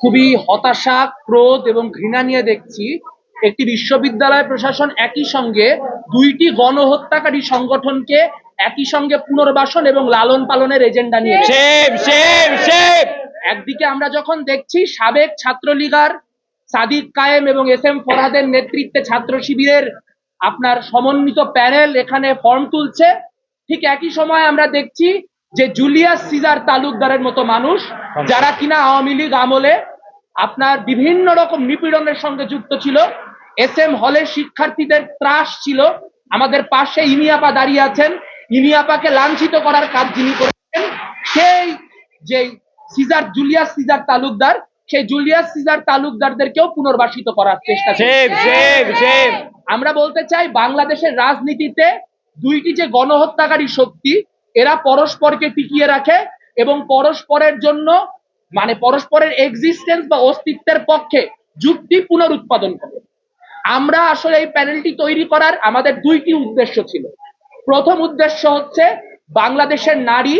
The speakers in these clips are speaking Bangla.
খুবই হতাশা ক্রোধ এবং ঘৃণা নিয়ে দেখছি। একটি বিশ্ববিদ্যালয় প্রশাসন একই সঙ্গে দুইটি গণহত্যাকারী সংগঠনকে একই সঙ্গে পুনর্বাসন এবং লালন পালনের এজেন্ডা নিয়ে একদিকে আমরা যখন দেখছি সাবেক ছাত্রলীগার সাদিক কায়েম এবং এস এম ফরহাদের নেতৃত্বে ছাত্র শিবিরের আপনার সমন্বিত প্যানেল এখানে ফর্ম তুলছে ঠিক একই সময় আমরা দেখছি যে জুলিয়াস সিজার তালুকদারের মতো মানুষ যারা কিনা আওয়ামী লীগ আমলে আপনার বিভিন্ন রকম নিপীড়নের সঙ্গে যুক্ত ছিল এস এম হলের শিক্ষার্থীদের ত্রাস ছিল আমাদের পাশে ইমিয়াপা দাঁড়িয়ে আছেন ইমিয়াপাকে লাঞ্ছিত করার কাজ যিনি করেছেন সেই যে সিজার জুলিয়াস সিজার তালুকদার সেই জুলিয়াস সিজার তালুকদারদেরকেও পুনর্বাসিত করার চেষ্টা আমরা বলতে চাই বাংলাদেশের রাজনীতিতে দুইটি যে গণহত্যাকারী শক্তি এরা পরস্পরকে টিকিয়ে রাখে এবং পরস্পরের জন্য মানে পরস্পরের এক্সিস্টেন্স বা অস্তিত্বের পক্ষে যুক্তি পুনরুৎপাদন করে। আমরা আসলে এই প্যানেলটি তৈরি করার আমাদের দুইটি উদ্দেশ্য ছিল। প্রথম উদ্দেশ্য হচ্ছে বাংলাদেশের নারী,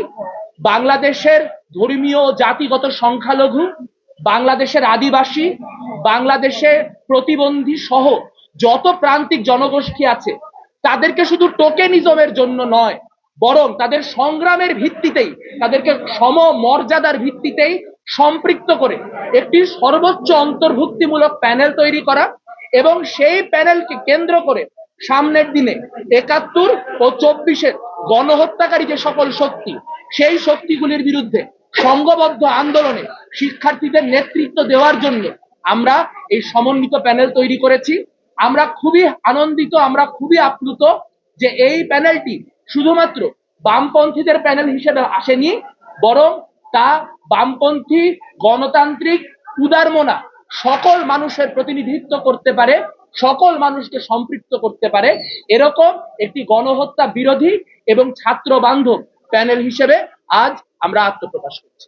বাংলাদেশের ধর্মীয় জাতিগত সংখ্যালঘু, বাংলাদেশের আদিবাসী, বাংলাদেশের প্রতিবন্ধী সহ যত প্রান্তিক জনগোষ্ঠী আছে, তাদেরকে শুধু টোকেনিজমের জন্য নয় বরং তাদের সংগ্রামের ভিত্তিতেই, তাদেরকে সম মর্যাদার ভিত্তিতেই সম্পৃক্ত করে একটি সর্বোচ্চ অন্তর্ভুক্তিমূলক প্যানেল তৈরি করা এবং সেই প্যানেলকে কেন্দ্র করে সামনের দিনে একাত্তর ও চব্বিশের গণহত্যাকারী যে সকল শক্তি, সেই শক্তিগুলির বিরুদ্ধে সংঘবদ্ধ আন্দোলনে শিক্ষার্থীদের নেতৃত্ব দেওয়ার জন্য আমরা এই সমন্বিত প্যানেল তৈরি করেছি। আমরা খুবই আনন্দিত, আমরা খুবই আপ্লুত যে এই প্যানেলটি শুধুমাত্র বামপন্থীদের প্যানেল হিসেবে আসেনি, বরং তা বামপন্থী গণতান্ত্রিক উদারমনা, সকল মানুষের প্রতিনিধিত্ব করতে পারে, সকল মানুষকে সম্পৃক্ত করতে পারে, এরকম একটি গণহত্যা বিরোধী এবং ছাত্র বান্ধব প্যানেল হিসেবে আজ আমরা আত্মপ্রকাশ করছি।